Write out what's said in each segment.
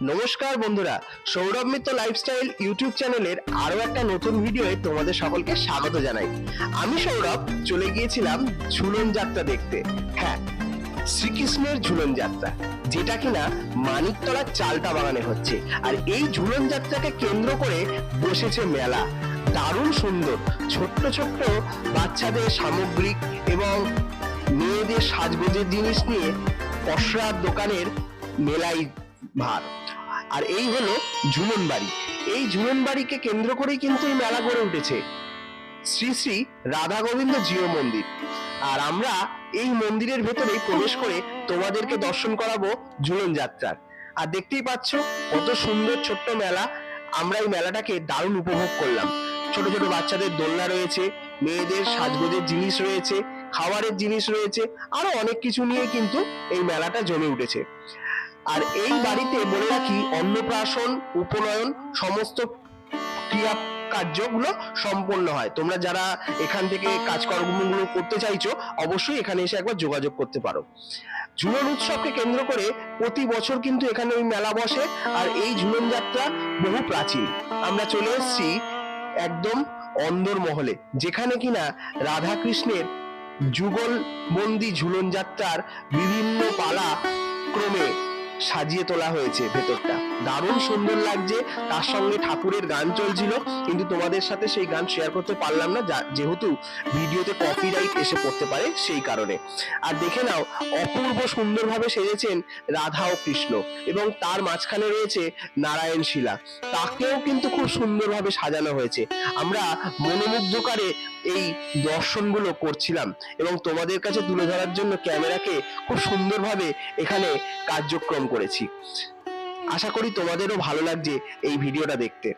নমস্কার বন্ধুরা, সৌরভ মিত্র lifestyle YouTube চ্যানেলের আরও একটা নতুন ভিডিওয়ে তোমাদের সকলকে স্বাগত জানাই। আমি সৌরভ, চলে গিয়েছিলাম ঝুলন যাত্রা দেখতে। হ্যাঁ শ্রীকৃষ্ণের ঝুলন যাত্রা, যেটা কিনা মানিকতলার চালটা বাগানে হচ্ছে। আর এই ঝুলন যাত্রাকে কেন্দ্র করে বসেছে মেলা। দারুণ সুন্দর, ছোট্ট ছোট্ট বাচ্চাদের সামগ্রিক এবং মেয়েদের সাজগোজের জিনিস নিয়ে পসরার দোকানের মেলাই ভার। আর এই হলো ঝুলন বাড়ি। এই ঝুলন বাড়িকে কেন্দ্র করেই কিন্তু এই মেলা গড়ে উঠেছে। শ্রী শ্রী রাধা গোবিন্দ জিও মন্দির। আর আমরা এই মন্দিরের ভেতরেই প্রবেশ করে তোমাদেরকে দর্শন করাবো ঝুলন যাত্রার। আর দেখতেই পাচ্ছ, কত সুন্দর ছোট্ট মেলা। আমরা এই মেলাটাকে দারুণ উপভোগ করলাম। ছোট ছোট বাচ্চাদের দোলনা রয়েছে, মেয়েদের সাজগোজের জিনিস রয়েছে, খাবারের জিনিস রয়েছে, আরও অনেক কিছু নিয়ে কিন্তু এই মেলাটা জমে উঠেছে। আর এই বাড়িতে বলে রাখি অন্নপ্রাশন, উপনয়ন, সমস্ত ক্রিয়া কার্যগুলো সম্পন্ন হয়। তোমরা যারা এখান থেকে কাজকর্মগুলো করতে চাইছো, অবশ্যই এখানে এসে একবার যোগাযোগ করতে পারো। ঝুলন উৎসবকে কেন্দ্র করে প্রতি বছর কিন্তু এখানে ওই মেলা বসে, আর এই ঝুলন যাত্রা বহু প্রাচীন। আমরা চলে এসেছি একদম অন্দর মহলে, যেখানে কিনা রাধা কৃষ্ণের যুগল বন্দি ঝুলন যাত্রার বিভিন্ন পালা ক্রমে সাজিয়ে তোলা হয়েছে ভেতরটা। দারুণ সুন্দর লাগছে, তার সঙ্গে ঠাকুরের গান চলছিল, কিন্তু তোমাদের সাথে সেই গান শেয়ার করতে পারলাম না যেহেতু ভিডিওতে কপিরাইট এসে পড়তে পারে সেই কারণে। আর দেখে নাও, অপূর্ব সুন্দরভাবে সেজেছেন রাধা ও কৃষ্ণ, এবং তার মাঝখানে রয়েছে নারায়ণ শিলা। তাকেও কিন্তু খুব সুন্দরভাবে সাজানো হয়েছে। আমরা মনোমুগ্ধকারে এই দর্শনগুলো করছিলাম এবং তোমাদের কাছে তুলে ধরার জন্য ক্যামেরাকে খুব সুন্দরভাবে এখানে কার্যক্রম করেছি। আশা করি তোমাদেরও ভালো লাগছে এই ভিডিওটা দেখতে।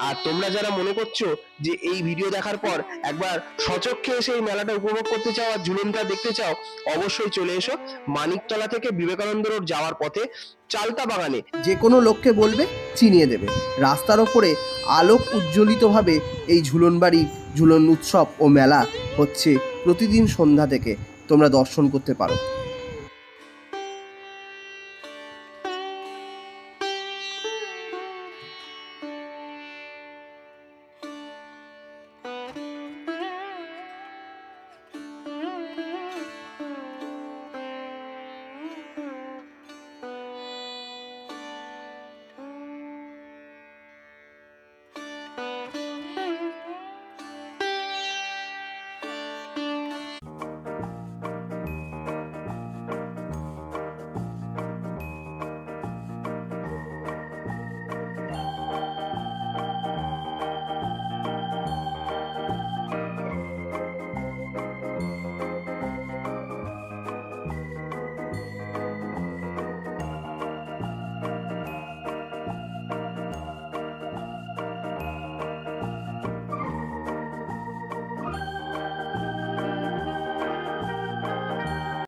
আর তোমরা যারা মনে করছ যে এই ভিডিও দেখার পর একবার সচক্ষে এসে এই মেলাটা উপভোগ করতে চাও আর ঝুলনটা দেখতে চাও, অবশ্যই চলে এসো মানিকতলা থেকে বিবেকানন্দ রোড যাওয়ার পথে চালতা বাগানে। যে কোনো লোককে বলবে, চিনিয়ে দেবে। রাস্তার ওপরে আলোক উজ্জ্বলিতভাবে এই ঝুলন বাড়ি ঝুলন উৎসব ও মেলা হচ্ছে প্রতিদিন সন্ধ্যা থেকে। তোমরা দর্শন করতে পারো।